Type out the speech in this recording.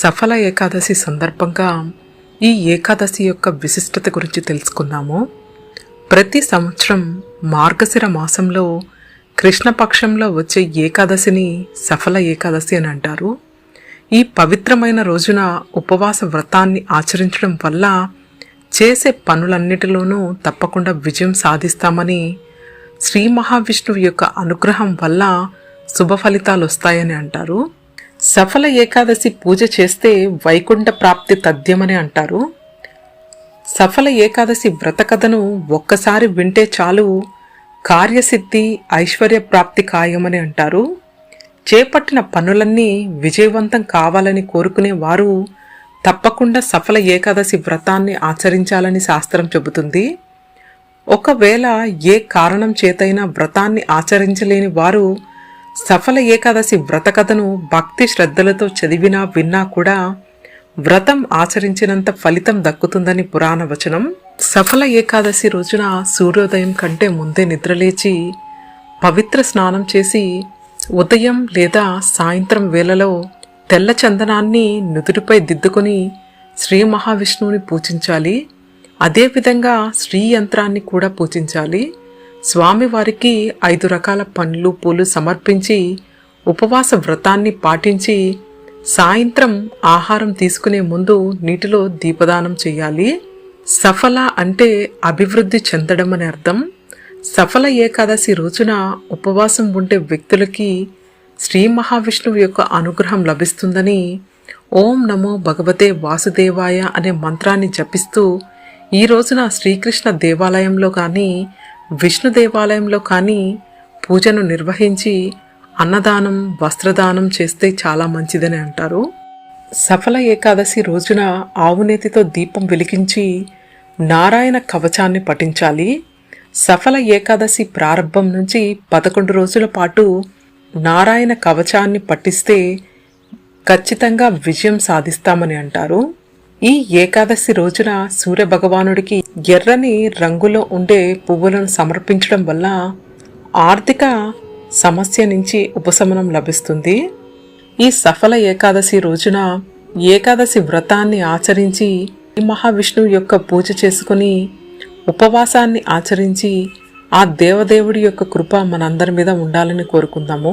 సఫల ఏకాదశి సందర్భంగా ఈ ఏకాదశి యొక్క విశిష్టత గురించి తెలుసుకుందాము ప్రతి సంవత్సరం మార్గశిర మాసంలో కృష్ణపక్షంలో వచ్చే ఏకాదశిని సఫల ఏకాదశి అని అంటారు. ఈ పవిత్రమైన రోజున ఉపవాస వ్రతాన్ని ఆచరించడం వల్ల చేసే పనులన్నిటిలోనూ తప్పకుండా విజయం సాధిస్తామని శ్రీ మహావిష్ణువు యొక్క అనుగ్రహం వల్ల శుభ ఫలితాలు వస్తాయని అంటారు. సఫల ఏకాదశి పూజ చేస్తే వైకుంఠ ప్రాప్తి తథ్యమని అంటారు. సఫల ఏకాదశి వ్రత కథను ఒక్కసారి వింటే చాలు కార్యసిద్ధి ఐశ్వర్య ప్రాప్తి ఖాయమని అంటారు. చేపట్టిన పనులన్నీ విజయవంతం కావాలని కోరుకునే వారు తప్పకుండా సఫల ఏకాదశి వ్రతాన్ని ఆచరించాలని శాస్త్రం చెబుతుంది. ఒకవేళ ఏ కారణం చేతైనా వ్రతాన్ని ఆచరించలేని వారు సఫల ఏకాదశి వ్రత కథను భక్తి శ్రద్ధలతో చదివినా విన్నా కూడా వ్రతం ఆచరించినంత ఫలితం దక్కుతుందని పురాణ వచనం. సఫల ఏకాదశి రోజున సూర్యోదయం కంటే ముందే నిద్రలేచి పవిత్ర స్నానం చేసి ఉదయం లేదా సాయంత్రం వేళలో తెల్ల చందనాన్ని నుదుటిపై దిద్దుకొని శ్రీ మహావిష్ణువుని పూజించాలి. అదేవిధంగా శ్రీ యంత్రాన్ని కూడా పూజించాలి. స్వామివారికి ఐదు రకాల పండ్లు పూలు సమర్పించి ఉపవాస వ్రతాన్ని పాటించి సాయంత్రం ఆహారం తీసుకునే ముందు నీటిలో దీపదానం చేయాలి. సఫల అంటే అభివృద్ధి చెందడం అని అర్థం. సఫల ఏకాదశి రోజున ఉపవాసం ఉండే వ్యక్తులకి శ్రీ మహావిష్ణువు యొక్క అనుగ్రహం లభిస్తుందని ఓం నమో భగవతే వాసుదేవాయ అనే మంత్రాన్ని జపిస్తూ ఈ రోజున శ్రీకృష్ణ దేవాలయంలో కానీ విష్ణు దేవాలయంలో కానీ పూజను నిర్వహించి అన్నదానం వస్త్రదానం చేస్తే చాలా మంచిదని అంటారు. సఫల ఏకాదశి రోజున ఆవునేతితో దీపం వెలిగించి నారాయణ కవచాన్ని పఠించాలి. సఫల ఏకాదశి ప్రారంభం నుంచి పదకొండు రోజుల పాటు నారాయణ కవచాన్ని పఠిస్తే ఖచ్చితంగా విజయం సాధిస్తామని అంటారు. ఈ ఏకాదశి రోజున సూర్య భగవానుడికి ఎర్రని రంగులో ఉండే పువ్వులను సమర్పించడం వల్ల ఆర్థిక సమస్య నుంచి ఉపశమనం లభిస్తుంది. ఈ సఫల ఏకాదశి రోజున ఏకాదశి వ్రతాన్ని ఆచరించి మహావిష్ణువు యొక్క పూజ చేసుకుని ఉపవాసాన్ని ఆచరించి ఆ దేవదేవుడి యొక్క కృప మనందరి మీద ఉండాలని కోరుకుందాము.